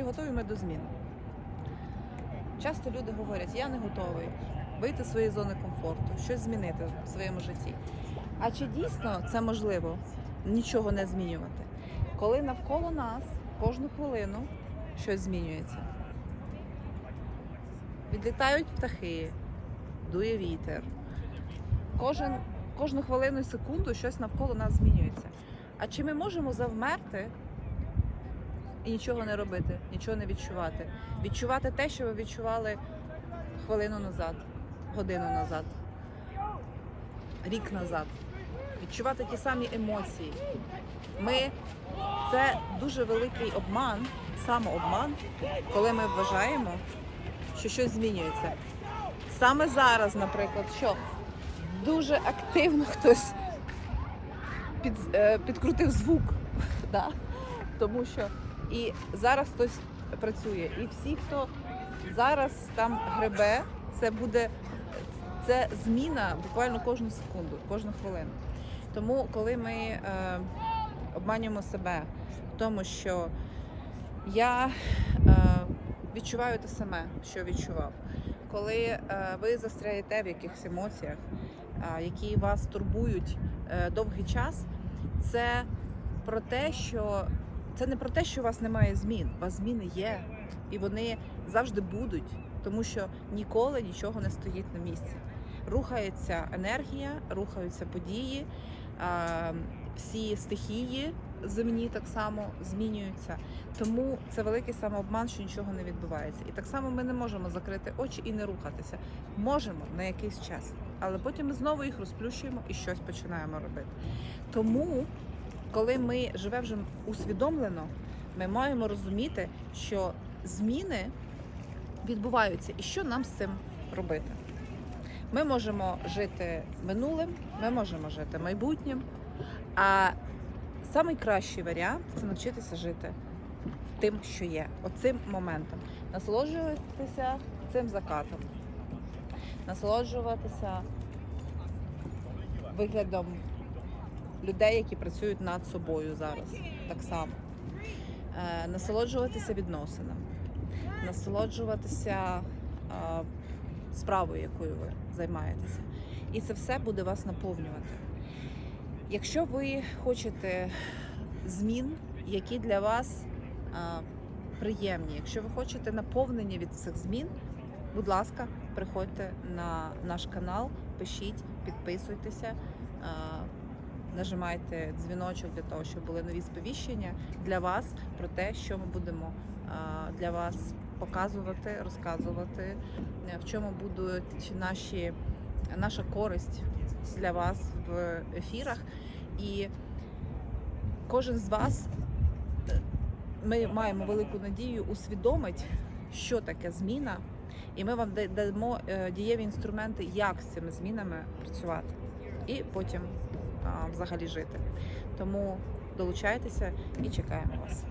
Чи готові ми до змін? Часто люди говорять, я не готовий вийти з своєї зони комфорту, щось змінити в своєму житті. А чи дійсно це можливо нічого не змінювати? Коли навколо нас кожну хвилину щось змінюється. Відлітають птахи, дує вітер. Кожен, кожну хвилину і секунду щось навколо нас змінюється. А чи ми можемо завмерти і нічого не робити, нічого не відчувати? Відчувати те, що ви відчували хвилину назад, годину назад, рік назад. Відчувати ті самі емоції. Ми це дуже великий обман, самообман, коли ми вважаємо, що щось змінюється. Саме зараз, наприклад, що дуже активно хтось під, е, підкрутив звук. Да? Тому що і зараз хтось працює. І всі, хто зараз там гребе, це буде це зміна буквально кожну секунду, кожну хвилину. Тому, коли ми е, обманюємо себе в тому, що я е, відчуваю те саме, що відчував. Коли е, ви застряєте в якихось емоціях, е, які вас турбують е, довгий час, це про те, що це не про те, що у вас немає змін. У вас зміни є, і вони завжди будуть, тому що ніколи нічого не стоїть на місці. Рухається енергія, рухаються події, всі стихії земні так само змінюються. Тому це великий самообман, що нічого не відбувається. І так само ми не можемо закрити очі і не рухатися. Можемо на якийсь час, але потім ми знову їх розплющуємо і щось починаємо робити. Тому, коли ми живемо вже усвідомлено, ми маємо розуміти, що зміни відбуваються, і що нам з цим робити. Ми можемо жити минулим, ми можемо жити майбутнім. А найкращий варіант це навчитися жити тим, що є, оцим моментом. Насолоджуватися цим закатом, насолоджуватися виглядом людей, які працюють над собою зараз, так само. Е, насолоджуватися відносинами, насолоджуватися е, справою, якою ви займаєтеся. І це все буде вас наповнювати. Якщо ви хочете змін, які для вас приємні, якщо ви хочете наповнення від цих змін, будь ласка, приходьте на наш канал, пишіть, підписуйтеся, нажимайте дзвіночок для того, щоб були нові сповіщення для вас про те, що ми будемо для вас показувати, розказувати, е, в чому будуть наші, наша користь для вас в ефірах. І кожен з вас, е, ми маємо велику надію, усвідомить, що таке зміна, і ми вам дамо е, дієві інструменти, як з цими змінами працювати, і потім взагалі жити. Тому долучайтеся і чекаємо вас.